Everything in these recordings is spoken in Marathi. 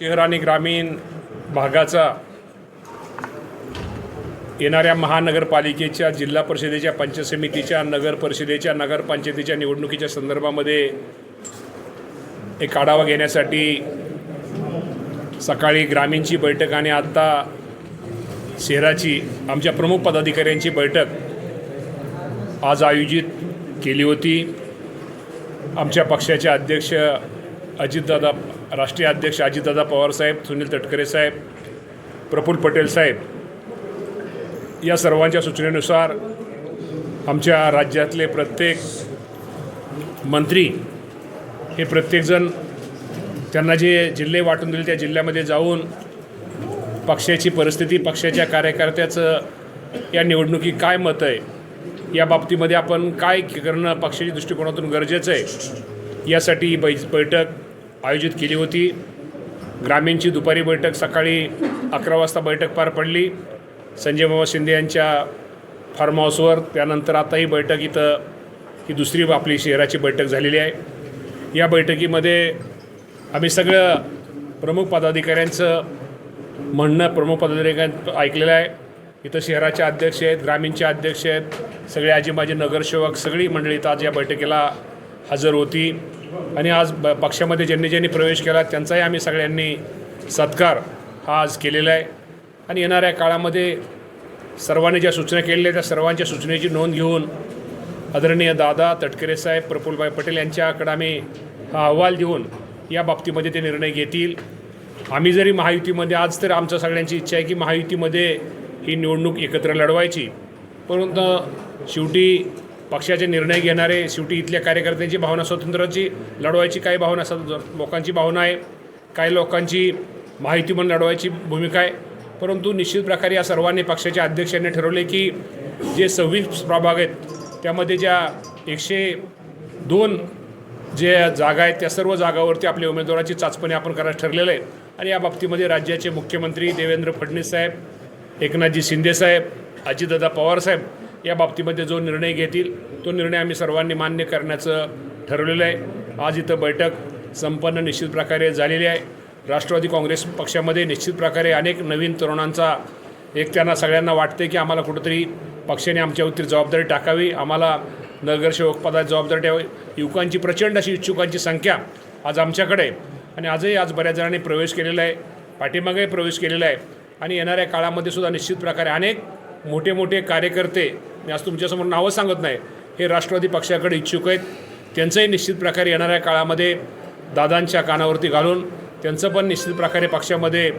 शहर आणि ग्रामीण भागाचा येणाऱ्या महानगरपालिकेच्या जिल्हा परिषदेच्या पंचायत समितीच्या नगर परिषदेच्या नगरपंचायतीच्या निवडणुकीच्या संदर्भामध्ये एक आढावा घेण्यासाठी सकाळी ग्रामीणची बैठक आणि आत्ता शहराची आमच्या प्रमुख पदाधिकाऱ्यांची बैठक आज आयोजित केली होती. आमच्या पक्षाचे अध्यक्ष अजितदादा राष्ट्रीय अध्यक्ष अजितदादा पवारसाहेब सुनील तटकरे साहेब प्रफुल्ल पटेल साहेब या सर्वांच्या सूचनेनुसार आमच्या राज्यातले प्रत्येक मंत्री हे प्रत्येकजण त्यांना जे जिल्हे वाटून दिले त्या जिल्ह्यामध्ये जाऊन पक्षाची परिस्थिती पक्षाच्या कार्यकर्त्याचं या निवडणुकीत काय मत आहे या बाबतीमध्ये आपण काय करणं पक्षाच्या दृष्टिकोनातून गरजेचं आहे यासाठी बै बैठक आयोजित केली होती. ग्रामीणची दुपारी बैठक सकाळी अकरा वाजता बैठक पार पडली. संजय बाबा शिंदे यांच्या फार्म हाऊसवर त्यानंतर आता ही बैठक इथं ही दुसरी आपली शहराची बैठक झालेली आहे. या बैठकीमध्ये आम्ही सगळं प्रमुख पदाधिकाऱ्यांचं म्हणणं प्रमुख पदाधिकाऱ्यांचं ऐकलेलं आहे. इथं शहराचे अध्यक्ष आहेत ग्रामीणचे अध्यक्ष आहेत सगळे आजी माझे नगरसेवक सगळी मंडळी इथं आज या बैठकीला हजर होती. आणि आज ब पक्षामध्ये ज्यांनी ज्यांनी प्रवेश केला त्यांचाही आम्ही सगळ्यांनी सत्कार हा आज केलेला आहे. आणि येणाऱ्या काळामध्ये सर्वांनी ज्या सूचना केलेल्या त्या सर्वांच्या सूचनेची नोंद घेऊन आदरणीय दादा तटकरे साहेब प्रफुल्लभाई पटेल यांच्याकडे आम्ही हा अहवाल देऊन या बाबतीमध्ये ते निर्णय घेतील. आम्ही जरी महायुतीमध्ये आज तर आमचं सगळ्यांची इच्छा आहे की महायुतीमध्ये ही निवडणूक एकत्र लढवायची. परंतु शेवटी पक्षाचे निर्णय घेणारे शेवटी इथल्या कार्यकर्त्यांची भावना स्वातंत्र्याची लढवायची काही भावना असतात? लोकांची भावना आहे. काही लोकांची माहिती म्हणून लढवायची भूमिका आहे. परंतु निश्चित प्रकारे या सर्वांनी पक्षाच्या अध्यक्षांनी ठरवले की जे सव्वीस प्रभाग आहेत त्यामध्ये ज्या एकशे दोन जे जागा आहेत त्या सर्व जागावरती आपल्या उमेदवाराची चाचपणी आपण करायला ठरलेलं आहे. आणि या बाबतीमध्ये राज्याचे मुख्यमंत्री देवेंद्र फडणवीस साहेब एकनाथजी शिंदेसाहेब अजितदादा पवारसाहेब या बाबतीमध्ये जो निर्णय घेतील तो निर्णय आम्ही सर्वांनी मान्य करण्याचं ठरवलेलं आहे. आज इथं बैठक संपन्न निश्चित प्रकारे झालेली आहे. राष्ट्रवादी काँग्रेस पक्षामध्ये निश्चित प्रकारे अनेक नवीन तरुणांचा एक त्यांना सगळ्यांना वाटते की आम्हाला कुठंतरी पक्षाने आमच्यावरती जबाबदारी टाकावी आम्हाला नगरसेवकपदाची जबाबदारी ठेवावी. युवकांची प्रचंड अशी इच्छुकांची संख्या आज आमच्याकडे आणि आजही आज बऱ्याच जणांनी प्रवेश केलेला आहे पाठीमागेही प्रवेश केलेला आहे. आणि येणाऱ्या काळामध्ये सुद्धा निश्चित प्रकारे अनेक मोठे मोठे कार्यकर्ते मी आज तुमच्यासमोर नावं सांगत नाही. हे राष्ट्रवादी पक्षाकडे इच्छुक आहेत. त्यांचंही निश्चित प्रकारे येणाऱ्या काळामध्ये दादांच्या कानावरती घालून त्यांचं पण निश्चित प्रकारे पक्षामध्ये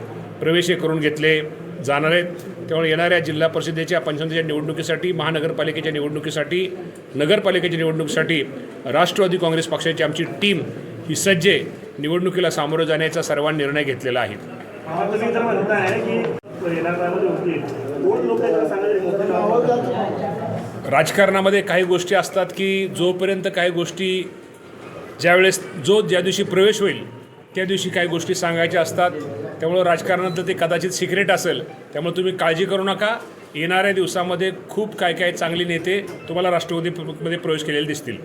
प्रवेश करून घेतले जाणार आहेत. त्यामुळे येणाऱ्या जिल्हा परिषदेच्या पंचायतीच्या निवडणुकीसाठी महानगरपालिकेच्या निवडणुकीसाठी नगरपालिकेच्या निवडणुकीसाठी राष्ट्रवादी काँग्रेस पक्षाची आमची टीम ही सज्ज निवडणुकीला सामोरं जाण्याचा सर्वांनी निर्णय घेतलेला आहे. की राजकारणामध्ये काही गोष्टी असतात की जोपर्यंत काही गोष्टी ज्यावेळेस जो ज्या दिवशी प्रवेश होईल त्या दिवशी काही गोष्टी सांगायच्या असतात. त्यामुळं राजकारणात ते कदाचित सिक्रेट असेल. त्यामुळे तुम्ही काळजी करू नका. येणाऱ्या दिवसामध्ये खूप काय काय चांगले नेते तुम्हाला राष्ट्रवादीमध्ये प्रवेश केलेले दिसतील.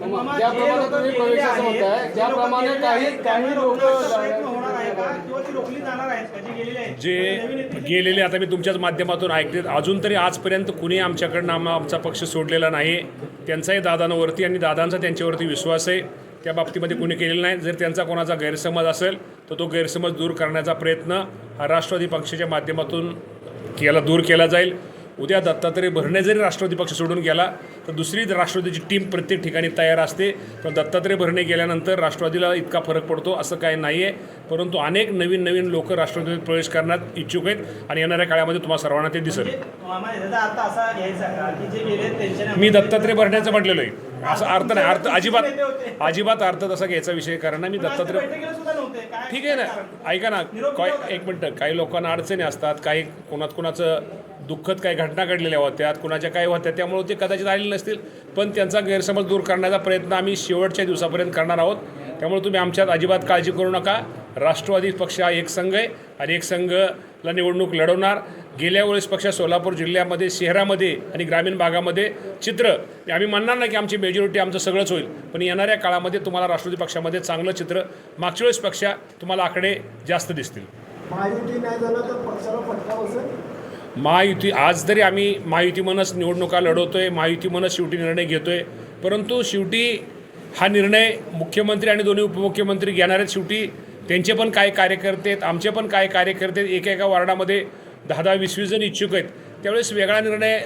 गेलेली जे गेलेले आता मी तुमच्याच माध्यमातून ऐकते. अजून तरी आजपर्यंत कुणी आमच्याकडनं आम्हा आमचा पक्ष सोडलेला नाही. त्यांचाही दादांवरती आणि दादांचा त्यांच्यावरती विश्वास आहे. त्या बाबतीमध्ये कुणी केलेलं नाही. जर त्यांचा कोणाचा गैरसमज असेल तर तो गैरसमज दूर करण्याचा प्रयत्न हा राष्ट्रवादी पक्षाच्या माध्यमातून केला दूर केला जाईल. उद्या दत्तात्रय भरणे जरी राष्ट्रवादी पक्ष सोडून गेला तर दुसरी राष्ट्रवादीची टीम प्रत्येक ठिकाणी तयार असते. पण दत्तात्रय भरणे गेल्यानंतर राष्ट्रवादीला इतका फरक पडतो असं काही नाही आहे परंतु अनेक नवीन नवीन लोक राष्ट्रवादीत प्रवेश करण्यात इच्छुक आहेत आणि येणाऱ्या काळामध्ये तुम्हाला सर्वांना ते दिसेल. मामा याचा अर्थ असा घ्यायचा का? की जे गेले त्यांच्या मी दत्तात्रय भरण्याचं म्हटलेलं आहे. असं अर्थ नाही. अर्थ अजिबात अजिबात अर्थ तसा घ्यायचा विषय कारण मी दत्तात्रय काय ठीक आहे ना. ऐका ना. काय एक मिनटं. काही लोकांना अडचणी असतात. काही कोणात कोणाचं दुःखद काही घटना घडलेल्या होत्या कुणाच्या काही होत्या त्यामुळे ते कदाचित आलेले नसतील. पण त्यांचा गैरसमज दूर करण्याचा प्रयत्न आम्ही शेवटच्या दिवसापर्यंत करणार आहोत. त्यामुळे तुम्ही आमच्यात अजिबात काळजी करू नका. राष्ट्रवादी पक्ष हा एक संघ आहे आणि एक संघला निवडणूक लढवणार. गेल्या वेळेस पक्ष सोलापूर जिल्ह्यामध्ये शहरामध्ये आणि ग्रामीण भागामध्ये चित्र. आम्ही म्हणणार नाही की आमची मेजॉरिटी आमचं सगळंच होईल पण येणाऱ्या काळामध्ये तुम्हाला राष्ट्रवादी पक्षामध्ये चांगलं चित्र मागच्या वेळेस पक्ष तुम्हाला आकडे जास्त दिसतील. महायुती आज जरी आम्ही महायुती म्हणूनच निवडणुका लढवतोय महायुती म्हणूनच शेवटी निर्णय घेतो आहे परंतु शेवटी हा निर्णय मुख्यमंत्री आणि दोन्ही उपमुख्यमंत्री घेणार आहेत शेवटी. त्यांचे पण काय कार्यकर्ते आहेत आमचे पण काय कार्यकर्ते आहेत एका एका वार्डामध्ये दहा दहा वीस वीस जण इच्छुक आहेत. त्यावेळेस वेगळा निर्णय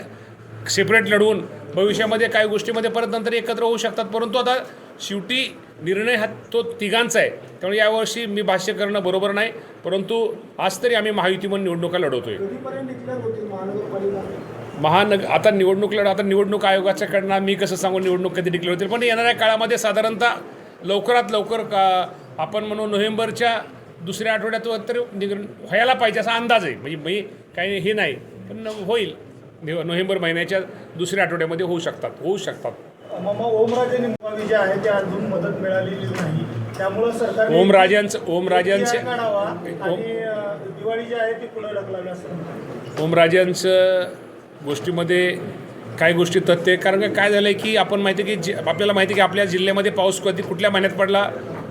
सेपरेट लढवून भविष्यामध्ये काही गोष्टीमध्ये परत नंतर एकत्र होऊ शकतात. परंतु आता शेवटी निर्णय हा तो तिघांचा आहे. त्यामुळे यावर्षी मी भाष्य करणं बरोबर नाही परंतु आज तरी आम्ही महायुती म्हणून निवडणुका लढवतोय. महानग आता निवडणूक लढ आता निवडणूक आयोगाच्या कडनं मी कसं सांगू निवडणूक कधी डिक्लेअर होतील? पण येणाऱ्या काळामध्ये साधारणतः लवकरात लवकर का आपण म्हणू नोव्हेंबरच्या दुसऱ्या आठवड्यात तर व्हायला पाहिजे असा अंदाज आहे. म्हणजे मी काही हे नाही पण होईल. निव- नोव्हेंबर महिन्याच्या दुसऱ्या आठवड्यामध्ये होऊ शकतात होऊ शकतात. मग ओमराजे जे आहे ते अजून मदत मिळालेली नाही. त्यामुळं सरकारने ओमराजांचं ओमराजांचे काढावा आणि दिवाळी जी आहे ती पुढे ढकलावी असं ओमराजांचं गोष्टीमध्ये काही गोष्टी तथ्य आहे कारण का काय झालं आहे की आपण माहिती की जे आपल्याला माहिती आहे की आपल्या जिल्ह्यामध्ये पाऊस कधी कुठल्या महिन्यात पडला?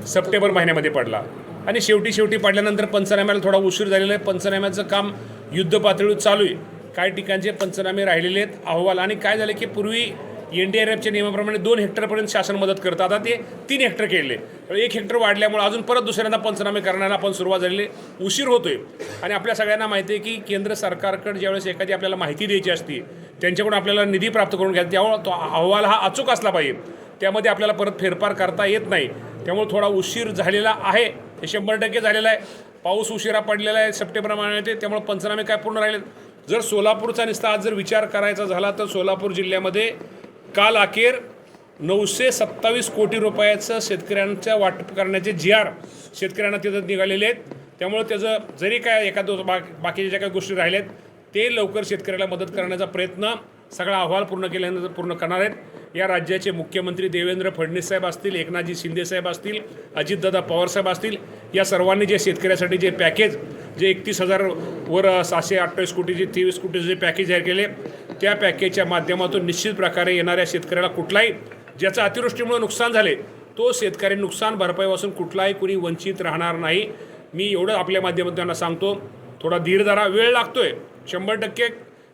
सप्टेंबर महिन्यामध्ये पडला. आणि शेवटी शेवटी पडल्यानंतर पंचनाम्याला थोडा उशीर झालेला आहे. पंचनाम्याचं काम युद्ध पातळीवर चालू आहे. काही ठिकाणचे पंचनामे राहिलेले आहेत अहवाल. आणि काय झालं की पूर्वी एन डी आर एफच्या नियमाप्रमाणे दोन हेक्टरपर्यंत शासन मदत करतं. आता ते तीन हेक्टर केले. एक हेक्टर वाढल्यामुळे अजून परत दुसऱ्यांदा पंचनामे करण्याला आपण सुरुवात झालेली आहे. उशीर होतोय. आणि आपल्या सगळ्यांना माहिती आहे की केंद्र सरकारकडे ज्यावेळेस एखादी आपल्याला माहिती द्यायची असते त्यांच्याकडून आपल्याला निधी प्राप्त करून घ्यायचा त्यामुळे तो अहवाल हा अचूक असला पाहिजे. त्यामध्ये आपल्याला परत फेरफार करता येत नाही. त्यामुळे थोडा उशीर झालेला आहे. हे शंभर टक्के झालेला आहे. पाऊस उशिरा पडलेला आहे सप्टेंबर महिन्यात त्यामुळे पंचनामे काय पूर्ण राहिले जर सोलापूरचा निस्ता आज जर विचार करायचा झाला तर सोलापूर जिल्ह्यामध्ये काल अखेर नऊशे सत्तावीस कोटी रुपयाचं शेतकऱ्यांच्या वाटप करण्याचे जी आर शेतकऱ्यांना तिथं निघालेले आहेत. त्यामुळे त्याचं जरी काय एखादं बा बाकीच्या ज्या काही गोष्टी राहिल्यात ते लवकर शेतकऱ्याला मदत करण्याचा प्रयत्न सगळा अहवाल पूर्ण केल्यानंतर पूर्ण करणार आहेत. या राज्याचे मुख्यमंत्री देवेंद्र फडणवीस साहेब असतील एकनाथजी शिंदे साहेब असतील अजितदादा पवारसाहेब असतील या सर्वांनी जे शेतकऱ्यासाठी जे पॅकेज जे एकतीस हजार वर सहाशे अठ्ठावीस कोटीचे तेवीस कोटीचे जे पॅकेज जाहीर केले त्या पॅकेजच्या माध्यमातून निश्चित प्रकारे येणाऱ्या शेतकऱ्याला कुठलाही ज्याचं अतिवृष्टीमुळे नुकसान झाले तो शेतकरी नुकसान भरपाईपासून कुठलाही कुणी वंचित राहणार नाही. मी एवढं आपल्या माध्यमातून त्यांना सांगतो थोडा धीर धरा वेळ लागतोय. शंभर टक्के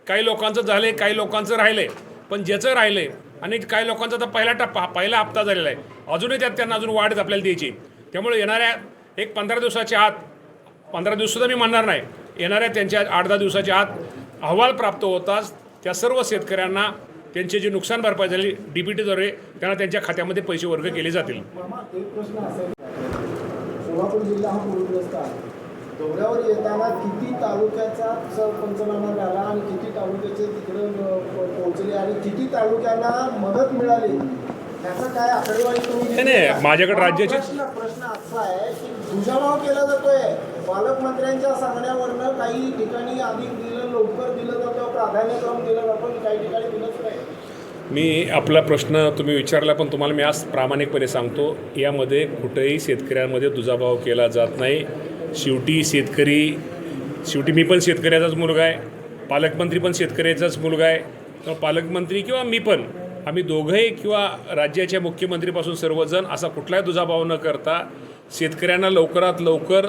काही लोकांचं झालंय काही लोकांचं राहिलंय पण ज्याचं राहिलंय आणि काही लोकांचा तर पहिला टप्पा पहिला हप्ता झालेला आहे. अजूनही त्यात त्यांना अजून वाढच आपल्याला द्यायची त्यामुळे येणाऱ्या एक पंधरा दिवसाच्या आत पंधरा दिवससुद्धा मी म्हणणार नाही. येणाऱ्या त्यांच्या आठ दहा दिवसाच्या आत अहवाल प्राप्त होताच त्या सर्व शेतकऱ्यांना त्यांचे जे नुकसान भरपाई झाली डी बी टीद्वारे त्यांना त्यांच्या खात्यामध्ये पैसे वर्ग केले जातील. सोलापूर जिल्हा हा पूरग्रस्त आहे. येताना किती तालुक्याचा पंचनामा झाला आणि किती तालुक्याचे तिकडे पोहोचले आणि किती तालुक्यांना मदत मिळाली? त्याचा काय आकडेवारी तुम्ही नाही, माझ्याकडे राज्याचे- प्रश्न असा आहे की दुजाभाव केला जातोय. पालकमंत्र्यांच्या सांगण्यावरनं काही ठिकाणी दिलं लवकर दिलं जातं प्राधान्यक्रम दिलं जातं काही ठिकाणी दिलंच नाही. मी आपला प्रश्न तुम्ही विचारला पण तुम्हाला मी आज प्रामाणिकपणे सांगतो यामध्ये कुठेही शेतकऱ्यांमध्ये दुजाभाव केला जात नाही. शेवटी शेतकरी शेवटी मी पण शेतकऱ्याचाच मुलगा आहे पालकमंत्री पण शेतकऱ्याचाच मुलगा आहे. तर पालकमंत्री किंवा मी पण आम्ही दोघंही किंवा राज्याच्या मुख्यमंत्रीपासून सर्वजण असा कुठलाही दुजाभाव न करता शेतकऱ्यांना लवकरात लवकर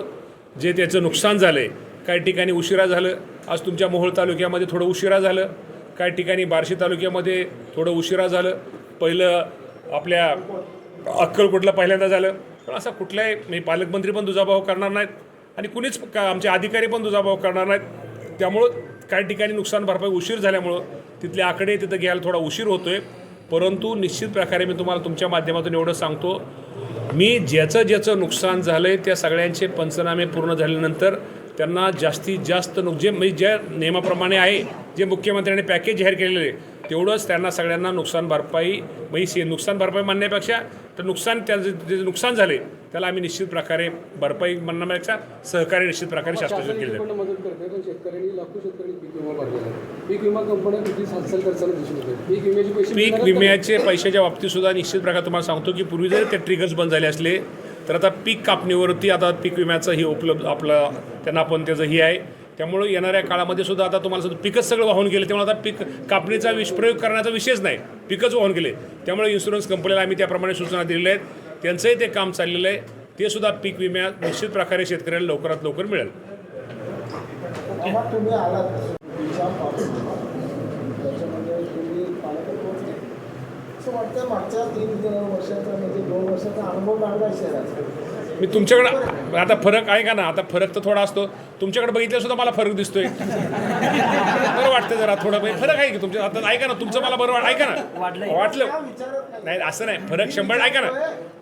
जे त्याचं नुकसान झालं आहे काही ठिकाणी उशिरा झालं आज तुमच्या मोहोळ तालुक्यामध्ये थोडं उशिरा झालं काही ठिकाणी बार्शी तालुक्यामध्ये थोडं उशिरा झालं पहिलं आपल्या अक्कलकोटला पहिल्यांदा झालं. पण असा कुठलाही म्हणजे पालकमंत्री पण दुजाभाव करणार नाहीत आणि कुणीच का आमचे अधिकारी पण दुजाभाव करणार नाहीत. त्यामुळं काही ठिकाणी नुकसान भरपाई उशीर झाल्यामुळं तिथले आकडे तिथं घ्यायला थोडा उशीर होतोय. परंतु निश्चित प्रकारे मी तुम्हाला तुमच्या माध्यमातून एवढं सांगतो मी ज्याचं ज्याचं नुकसान झालं आहे त्या सगळ्यांचे पंचनामे पूर्ण झाल्यानंतर त्यांना जास्तीत जास्त नुक जे म्हणजे ज्या नियमाप्रमाणे आहे जे मुख्यमंत्र्यांनी पॅकेज जाहीर केलेलं आहे तेवढंच त्यांना सगळ्यांना नुकसान भरपाई म्हणजे नुकसान भरपाई म्हणण्यापेक्षा तर नुकसान त्या जे नुकसान झाले त्याला आम्ही निश्चित प्रकारे भरपाई म्हणण्यापेक्षा सहकार्य निश्चित प्रकारे शासन केलं पीक? विम्याचे पैशाच्या बाबतीत सुद्धा निश्चित प्रकारे तुम्हाला सांगतो की पूर्वी जरी ते ट्रिगर्स बंद झाले असले तर आता पीक कापणीवरती आता पीक विम्याचं ही उपलब्ध आपलं त्यांना आपण त्याचं ही आहे. त्यामुळं येणाऱ्या काळामध्ये सुद्धा आता तुम्हाला सुद्धा पिकच सगळं वाहून गेले त्यामुळे आता पीक कापणीचा विष प्रयोग करण्याचा विषयच नाही. पिकच वाहून गेले. त्यामुळे इन्शुरन्स कंपनीला आम्ही त्याप्रमाणे सूचना दिलेल्या आहेत. त्यांचंही ते काम चाललेलं आहे. ते सुद्धा पीक विम्या निश्चित प्रकारे शेतकऱ्याला लवकरात लवकर मिळेल जेव्हा तुम्ही आलात तुमच्या पासून त्याच्यामध्ये तुम्ही पालकत्व पोहोचले असं वाटतं मागच्या तीन वर्षाचा म्हणजे दोन वर्षाचा अनुभव लागला आहे शहराचा मी तुमच्याकडं आता फरक आहे का ना? आता फरक तर थोडा असतो. तुमच्याकडे बघितलं सुद्धा मला फरक दिसतोय. बरं वाटतं जरा थोडं. म्हणजे फरक आहे की तुमच्या आता ऐका ना तुमचं मला बरं वाट ऐका ना. वाटलं. नाही असं नाही. फरक शंभर ऐका ना.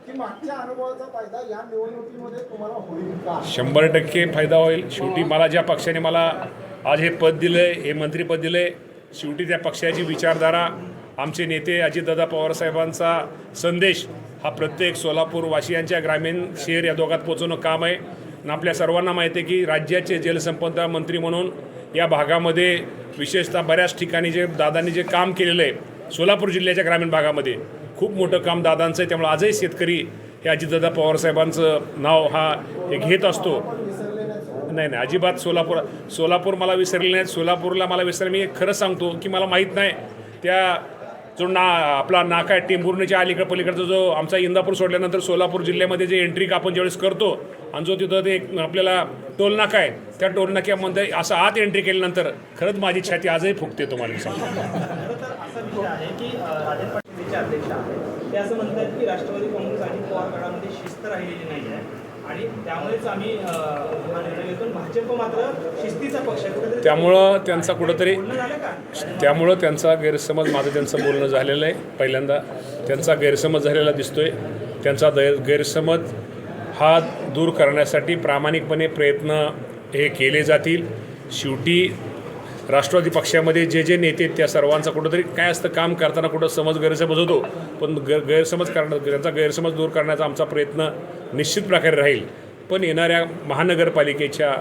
की मागच्या अनुभवाचा फायदा या निवडणुकीमध्ये तुम्हाला होईल का? शंभर टक्के फायदा होईल. शेवटी मला ज्या पक्षाने मला आज हे पद दिलं आहे हे मंत्रीपद दिलं आहे शेवटी त्या पक्षाची विचारधारा आमचे नेते अजितदादा पवारसाहेबांचा संदेश हा प्रत्येक सोलापूर वाशियांच्या ग्रामीण शहर या दोघात पोचवणं काम आहे. आणि आपल्या सर्वांना माहिती आहे की राज्याचे जलसंपदा मंत्री म्हणून या भागामध्ये विशेषतः बऱ्याच ठिकाणी जे दादांनी जे काम केलेलं आहे सोलापूर जिल्ह्याच्या ग्रामीण भागामध्ये खूप मोठं काम दादांचं आहे. त्यामुळे आजही शेतकरी हे अजितदादा पवारसाहेबांचं नाव हा हे घेत असतो. नाही नाही अजिबात सोलापूर सोलापूर मला विसरले नाही सोलापूरला मला विसरले मी खरं सांगतो की मला माहीत नाही त्या जो ना आपला नाका आहे टेंभुर्णीच्या अलीकडे पलीकडचा जो आमचा इंदापूर सोडल्यानंतर सोलापूर जिल्ह्यामध्ये जे एंट्री आपण ज्यावेळेस करतो आणि जो तिथं ते आपल्याला टोलनाका आहे त्या टोलनाक्यामध्ये असं आत एंट्री केल्यानंतर खरंच माझी छाती आजही फुकते तुम्हाला सांगतो. ते असं म्हणतात की राष्ट्रवादी काँग्रेस आणि पवार गटामध्ये शिस्त राहिलेली नाही आहे आणि त्यामुळेच आम्ही त्यामुळं त्यांचा कुठंतरी त्यामुळं त्यांचा गैरसमज माझं त्यांचं बोलणं झालेलं आहे. पहिल्यांदा त्यांचा गैरसमज झालेला दिसतोय. त्यांचा दै गैरसमज हा दूर करण्यासाठी प्रामाणिकपणे प्रयत्न हे केले जातील. शेवटी राष्ट्रवादी पक्षामध्ये जे जे नेते आहेत त्या सर्वांचा कुठंतरी काय असतं काम करताना कुठं समज गैरसमज होतो. पण गैर गैरसमज करणं त्यांचा गैरसमज दूर करण्याचा आमचा प्रयत्न निश्चित प्रकारे राहील. पण येणाऱ्या महानगरपालिकेच्या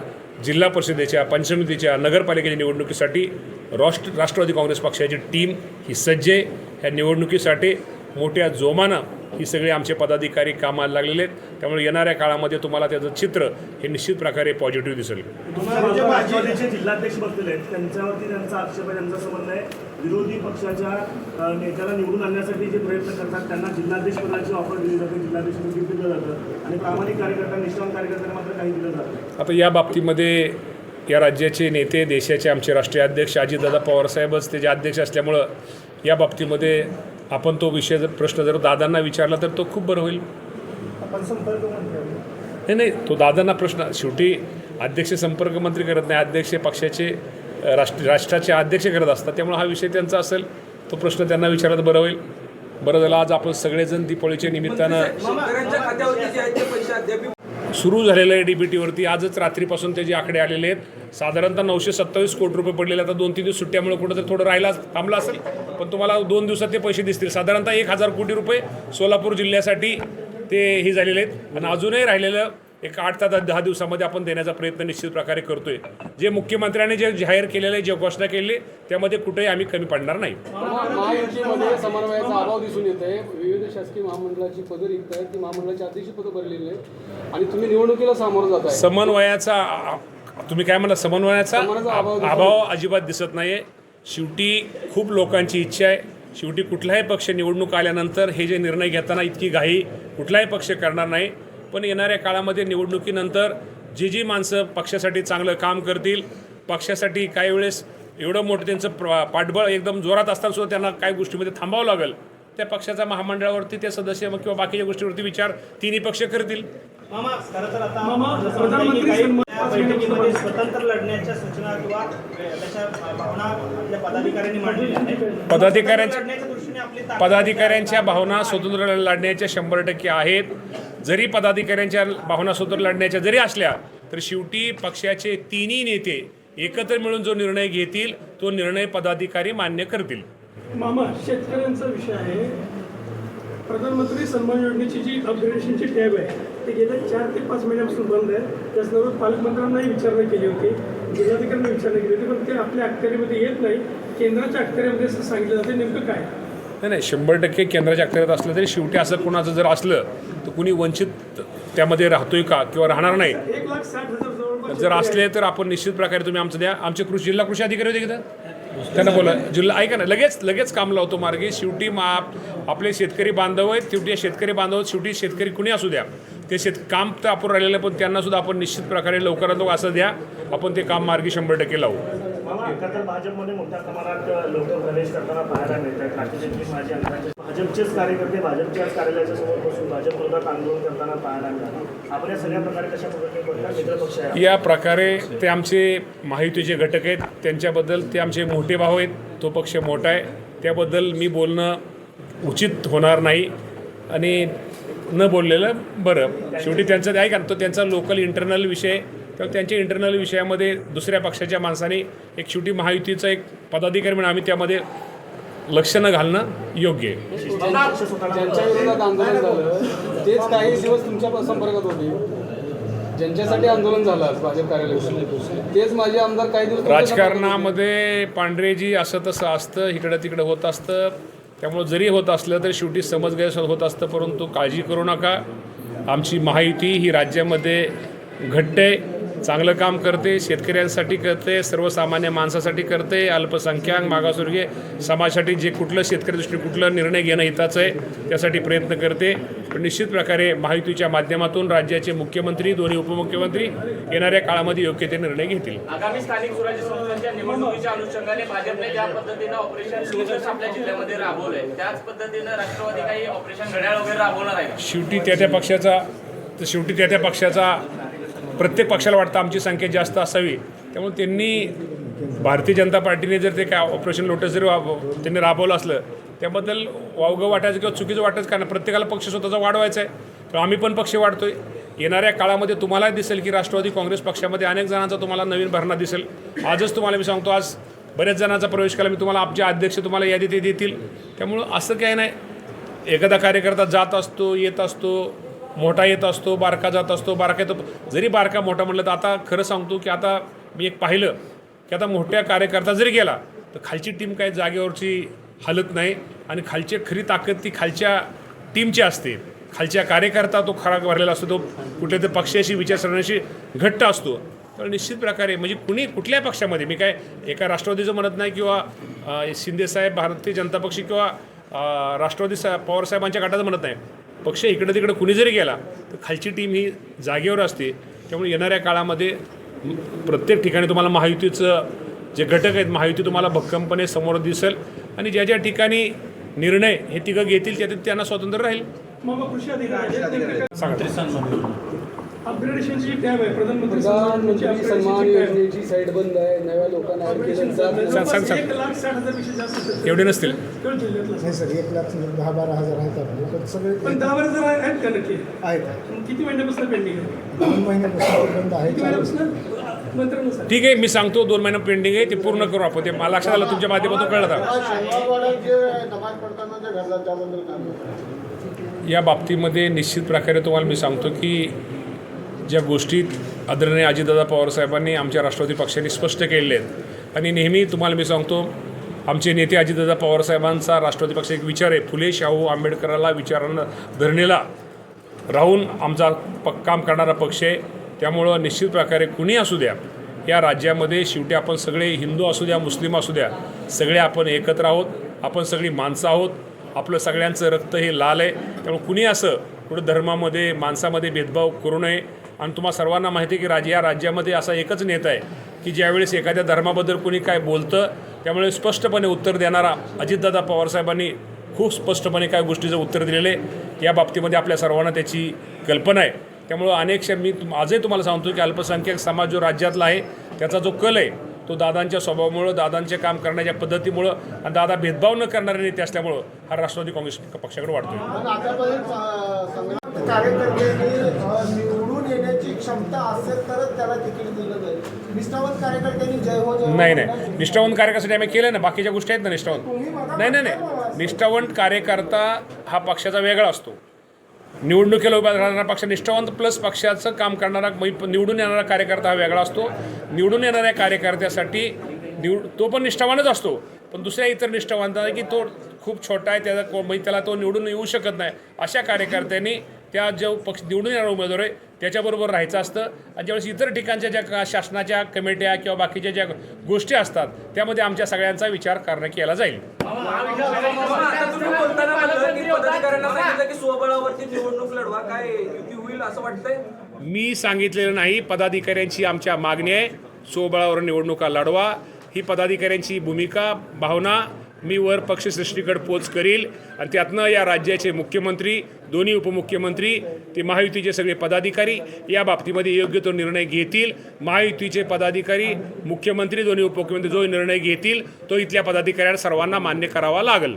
जिल्हा परिषदेच्या पंचसमितीच्या नगरपालिकेच्या निवडणुकीसाठी राष्ट्र राष्ट्रवादी काँग्रेस पक्षाची टीम ही सज्ज आहे. ह्या निवडणुकीसाठी मोठ्या जोमानं ही सगळे आमचे पदाधिकारी कामाला लागलेले आहेत. त्यामुळे येणाऱ्या काळामध्ये तुम्हाला त्याचं चित्र हे निश्चित प्रकारे पॉझिटिव्ह दिसेल. जिल्हाध्यक्ष बसलेले आहेत. त्यांच्यावरती त्यांचा आक्षेप आहे त्यांचं समजणं आहे. विरोधी पक्षाच्या नेत्याला निवडून आणण्यासाठी जे प्रयत्न करतात त्यांना जिल्हाध्यक्ष पदाची ऑफर दिली जाते. जिल्हाध्यक्ष पद दिलं जातं. आणि प्रामाणिक कार्यकर्ता निष्ठावंत कार्यकर्त्यांना मात्र काही दिलं जातं आता या बाबतीमध्ये या राज्याचे नेते देशाचे आमचे राष्ट्रीय अध्यक्ष अजितदादा पवारसाहेबच त्याचे अध्यक्ष असल्यामुळं या बाबतीमध्ये आपण तो विषय जर प्रश्न जर दादांना विचारला तर तो खूप बरं होईल. आपण संपर्क नाही नाही तो दादांना प्रश्न शेवटी अध्यक्ष संपर्क मंत्री करत नाही अध्यक्ष पक्षाचे राष्ट्र राष्ट्राचे अध्यक्ष करत असतात त्यामुळे हा विषय त्यांचा असेल तो प्रश्न त्यांना विचारला तर बरं होईल. बरं झालं आज आपण सगळेजण दीपावलीच्या निमित्तानं सुरू झालेलं आहे डी बी टीवरती आजच रात्रीपासून त्याचे आकडे आलेले आहेत. साधारणतः नऊशे सत्तावीस कोटी रुपये पडलेले आता दोन तीन दिवस सुट्ट्यामुळे कुठं तर थोडं राहिला थांबलं असेल. पण तुम्हाला दोन दिवसात ते पैसे दिसतील. साधारणतः एक हजार कोटी रुपये सोलापूर जिल्ह्यासाठी ते हे झालेले आहेत. आणि अजूनही राहिलेलं एक आठ ते दहा दिवसामध्ये आपण देण्याचा प्रयत्न निश्चित प्रकारे करतोय. जे मुख्यमंत्र्यांनी जे जाहीर केलेलं आहे जे घोषणा केली आहे, त्यामध्ये कुठेही आम्ही कमी पडणार नाही. समन्वयाचा अभाव दिसून येत आहे विविध शासकीय महामंडळाची पदं रिक्त आहेत. ती महामंडळाची अध्यक्ष पदं भरलेली आहेत. आणि तुम्ही निवडणुकीला सामोरं जात समन्वयाचा तुम्ही काय म्हणला समन्वयाचा? अभाव अजिबात दिसत नाहीये. शेवटी खूप लोकांची इच्छा आहे. शेवटी कुठलाही पक्ष निवडणूक आल्यानंतर हे जे निर्णय घेताना इतकी घाई कुठलाही पक्ष करणार नाही. पण येणाऱ्या काळामध्ये निवडणुकीनंतर जी जी माणसं पक्षासाठी चांगलं काम करतील पक्षासाठी काही वेळेस एवढं मोठं त्यांचं प्र- पाठबळ एकदम जोरात असताना सुद्धा त्यांना काही गोष्टीमध्ये थांबावं लागेल. त्या पक्षाच्या महामंडळावरती ते सदस्य मग किंवा बाकीच्या गोष्टीवरती विचार तिन्ही पक्ष करतील. मामा खरं तर आता जसं म्हणताय की काही या बैठकीमध्ये स्वतंत्र लढण्याच्या सूचना किंवा त्याच्या भावना आपल्या पदाधिकाऱ्यांनी मांडलेल्या आहेत. पदाधिकाऱ्यांच्या पदाधिकाऱ्यांच्या भावना स्वतंत्र लढण्याच्या शंभर टक्के आहेत. जरी पदाधिकाऱ्यांच्या भावना स्वतंत्र लढण्याच्या जरी असल्या तर शेवटी पक्षाचे तिन्ही नेते एकत्र मिळून जो निर्णय घेतील तो निर्णय पदाधिकारी मान्य करतील. मामा शेतकऱ्यांचा विषय आहे. प्रधानमंत्री सन्मान योजनेची जी अपग्रेडेशनची टॅब आहे ते गेल्या चार ते पाच महिन्यापासून बंद आहे. त्याचबरोबर पालकमंत्र्यांनाही विचारणा केली होती जिल्हाधिकाऱ्यांना विचारणा केली होती पण ते आपल्या अखत्यारीमध्ये येत नाही. केंद्राच्या अखत्यारीमध्ये असं सांगितलं जाते नेमकं काय? नाही नाही शंभर टक्के केंद्राच्या अखत्यारीत असलं तरी शेवटी असं कोणाचं जर असलं तर कुणी वंचित त्यामध्ये राहतोय का किंवा राहणार नाही? एक लाख साठ हजार जर असले तर आपण निश्चित प्रकारे तुम्ही आमचं द्या. आमचे कृषी जिल्हा कृषी अधिकारी होते तिथं त्यांना बोला. जिल्हा ऐका ना लगेच लगेच काम लावतो मार्गे. शेवटी मा आपले शेतकरी बांधव आहेत शेवटी शेतकरी बांधव आहेत, शेवटी शेतकरी कुणी असू द्या. ते शेत काम तर आपण राहिलेलं आहे, पण त्यांना सुद्धा आपण निश्चित प्रकारे लवकरात लवकर असं द्या. आपण ते काम मार्गी शंभर टक्के लावू. मामा खरं तर भाजपमध्ये मोठ्या प्रमाणात लोक प्रवेश करताना पाहायला मिळत आहेत राष्ट्रीय माझे आमदारांचे भाजपचेच कार्यकर्ते भाजपच्याच कार्यालयाच्या समोर बसून भाजप विरोधात आंदोलन करताना पाहायला मिळालं आपण या सगळ्या प्रकारे कशा पद्धतीने बघता मित्रपक्ष आहे या प्रकारे ते आमचे माहितीचे घटक आहेत. त्यांच्याबद्दल ते आमचे मोठे भाऊ आहेत. तो पक्ष मोठा आहे. त्याबद्दल मी बोलणं उचित होणार नाही आणि न बोललेलं बरं. शेवटी त्यांचं ते ऐका तो त्यांचा लोकल इंटरनल विषय तर त्यांच्या इंटरनल विषयामध्ये दुसऱ्या पक्षाच्या माणसाने एक शेवटी महायुतीचा एक पदाधिकारी म्हणून आम्ही त्यामध्ये लक्ष न घालणं योग्य आहे. ज्यांच्या विरोधात आंदोलन झालं तेच काही दिवस तुमच्या संपर्कात होते. ज्यांच्यासाठी आंदोलन झालं आज भाजप कार्यालयात तेच माझे आमदार काही दिवस. राजकारणामध्ये पांढरेजी असं तसं असतं इकडं तिकडं होत असतं. त्यामुळं जरी होत असलं तरी शेवटी समज गैरसमज होत असतं परंतु काळजी करू नका. आमची माहिती ही राज्यामध्ये घट्ट आहे. चांगलं काम करते शेतकऱ्यांसाठी करते सर्वसामान्य माणसासाठी करते अल्पसंख्याक मागासवर्गीय समाजासाठी जे कुठलं शेतकरी दृष्टी कुठलं निर्णय घेणं हिताचं आहे त्यासाठी प्रयत्न करते पण निश्चित प्रकारे महायुतीच्या माध्यमातून राज्याचे मुख्यमंत्री दोन्ही उपमुख्यमंत्री येणाऱ्या काळामध्ये योग्य ते निर्णय घेतील आगामी स्थानिक स्वराज्य संस्थांच्या निवडणुकीच्या अनुषंगाने भाजपने ज्या पद्धतीनं ऑपरेशन आपल्या जिल्ह्यामध्ये राबवलंय त्याच पद्धतीनं राष्ट्रवादी काही ऑपरेशन घड्याळ वगैरे राबवणार आहे? शेवटी त्या त्या पक्षाचा तर शेवटी त्या त्या पक्षाचा प्रत्येक पक्षाला वाटतं आमची संख्या जास्त असावी. त्यामुळे त्यांनी भारतीय जनता पार्टीने जर ते काय ऑपरेशन लोटस जरी त्यांनी राबवलं असलं त्याबद्दल वावगं वाटायचं किंवा चुकीचं वाटायचं कारण प्रत्येकाला पक्ष स्वतःचा वाढवायचा आहे. तर आम्ही पण पक्ष वाढतोय. येणाऱ्या काळामध्ये तुम्हाला दिसेल की राष्ट्रवादी काँग्रेस पक्षामध्ये अनेक जणांचा तुम्हाला नवीन भरणा दिसेल. आजच तुम्हाला मी सांगतो आज बऱ्याच जणांचा प्रवेश केला. मी तुम्हाला आमचे अध्यक्ष तुम्हाला यादी ते देतील. त्यामुळं असं काही नाही. एखादा कार्यकर्ता जात असतो येत असतो मोठा येत असतो बारका जात असतो बारका येतो. जरी बारका मोठा म्हटलं तर आता खरं सांगतो की आता मी एक पाहिलं की आता मोठ्या कार्यकर्ता जरी गेला तर खालची टीम काय जागेवरची हलत नाही आणि खालची खरी ताकद ती खालच्या टीमची असते. खालच्या कार्यकर्ता तो खरा भरलेला असतो तो कुठल्या तरी पक्षाशी विचारसरण्याशी घट्ट असतो. तर निश्चित प्रकारे म्हणजे कुणी कुठल्याही पक्षामध्ये मी काय एका राष्ट्रवादीचं म्हणत नाही किंवा शिंदेसाहेब भारतीय जनता पक्ष किंवा राष्ट्रवादी सा पवारसाहेबांच्या गटाचं म्हणत नाही. पक्ष इकडे तिकडे कुणी जरी गेला तर खालची टीम ही जागेवर असते. त्यामुळे येणाऱ्या काळामध्ये म- प्रत्येक ठिकाणी तुम्हाला महायुतीचं जे घटक आहेत महायुती तुम्हाला भक्कमपणे समोर दिसेल. आणि ज्या ज्या ठिकाणी निर्णय हे तिघं घेतील त्या त्यांना स्वातंत्र्य राहील. मग अपग्रेडेशनची टॅब आहे. प्रधानमंत्री प्रधानमंत्री सन्मान. योजनेची साईट बंद आहे. नव्या लोकांना. एक लाख साठ हजारपेक्षा जास्त शेतकरी एवढे नसतील. नाही सर एक लाख दहा बारा हजार आहेत आपले. पण सगळे पण दहा बारा जर आहेत का नक्की? आहेत. किती महिन्यापासून पेंडिंग आहे? दोन महिन्यापासून बंद आहे. किती महिन्यापासून? मंत्र्यांनुसार ठीक आहे मी सांगतो दोन महिने पेंडिंग आहे ते पूर्ण करू आपण. ते मला लक्षात आलं तुमच्या माध्यमातून कळलं काय या बाबतीमध्ये निश्चित प्रकारे तुम्हाला मी सांगतो की ज्या गोष्टी आदरणीय अजितदादा पवारसाहेबांनी आमच्या राष्ट्रवादी पक्षाने स्पष्ट केलेल्या आहेत. आणि नेहमी तुम्हाला मी सांगतो आमचे नेते अजितदादा पवारसाहेबांचा राष्ट्रवादी पक्ष एक विचार आहे. फुले शाहू आंबेडकराला विचारांना धरणीला राहून आमचा प काम करणारा पक्ष आहे. त्यामुळं निश्चित प्रकारे कुणी असू द्या या राज्यामध्ये शेवटी आपण सगळे हिंदू असू द्या मुस्लिम असू द्या सगळे आपण एकत्र आहोत आपण सगळी माणसं आहोत आपलं सगळ्यांचं रक्त हे लाल आहे. त्यामुळे कुणी असं कुठं धर्मामध्ये माणसामध्ये भेदभाव करू नये आणि तुम्हाला सर्वांना माहिती आहे की राज या राज्यामध्ये असा एकच नेता आहे की ज्यावेळेस एखाद्या धर्माबद्दल कुणी काय बोलतं त्यामुळे स्पष्टपणे उत्तर देणारा अजितदादा पवारसाहेबांनी खूप स्पष्टपणे काय गोष्टीचं उत्तर दिलेलं आहे. या बाबतीमध्ये आपल्या सर्वांना त्याची कल्पना आहे. त्यामुळं अनेकशा मी तुम- आजही तुम्हाला सांगतो की अल्पसंख्याक समाज जो राज्यातला आहे त्याचा जो कल आहे तो दादांच्या स्वभावामुळं दादांचे काम करण्याच्या पद्धतीमुळं आणि दादा भेदभाव न करणारे नेते असल्यामुळं हा राष्ट्रवादी काँग्रेस पक्षाकडे वाढतोय. क्षमता असेल तरच त्याला तिकीट दिलं जाईल. निष्ठावंत कार्यकर्त्यांनी जय हो जय हो. नाही नाही. निष्ठावंत कार्यकर्त्यासाठी आम्ही केलं ना बाकीच्या गोष्टी आहेत ना निष्ठावंत. नाही नाही नाही. निष्ठावंत कार्यकर्ता हा पक्षाचा वेगळा असतो. निवडणुकीला उभा राहणारा पक्ष निष्ठावंत प्लस पक्षाचं काम करणारा निवडून येणारा कार्यकर्ता हा वेगळा असतो. निवडून येणाऱ्या कार्यकर्त्यासाठी निवड तो पण निष्ठावानच असतो. पण दुसऱ्या इतर निष्ठावंत आहे की तो खूप छोटा आहे त्याचा म्हणजे त्याला तो निवडून येऊ शकत नाही. अशा कार्यकर्त्यांनी त्या जो पक्ष निवडून येणारा उमेदवार आहे त्याच्याबरोबर राहायचं असतं. आणि ज्यावेळेस इतर ठिकाणच्या ज्या का शासनाच्या कमिट्या किंवा बाकीच्या ज्या गोष्टी असतात त्यामध्ये आमच्या सगळ्यांचा विचार करणं केला जाईल. मी सांगितलेलं नाही पदाधिकाऱ्यांची आमच्या मागणी आहे. सोबळावर निवडणुका लढवा. ही पदाधिकाऱ्यांची भूमिका भावना मी वर पक्षश्रेष्ठीकडे पोच करील. आणि त्यातनं या राज्याचे मुख्यमंत्री दोन्ही उपमुख्यमंत्री ते महायुतीचे सगळे पदाधिकारी या बाबतीमध्ये योग्य तो निर्णय घेतील. महायुतीचे पदाधिकारी मुख्यमंत्री दोन्ही उपमुख्यमंत्री जो निर्णय घेतील तो इथल्या पदाधिकाऱ्यांना सर्वांना मान्य करावा लागेल.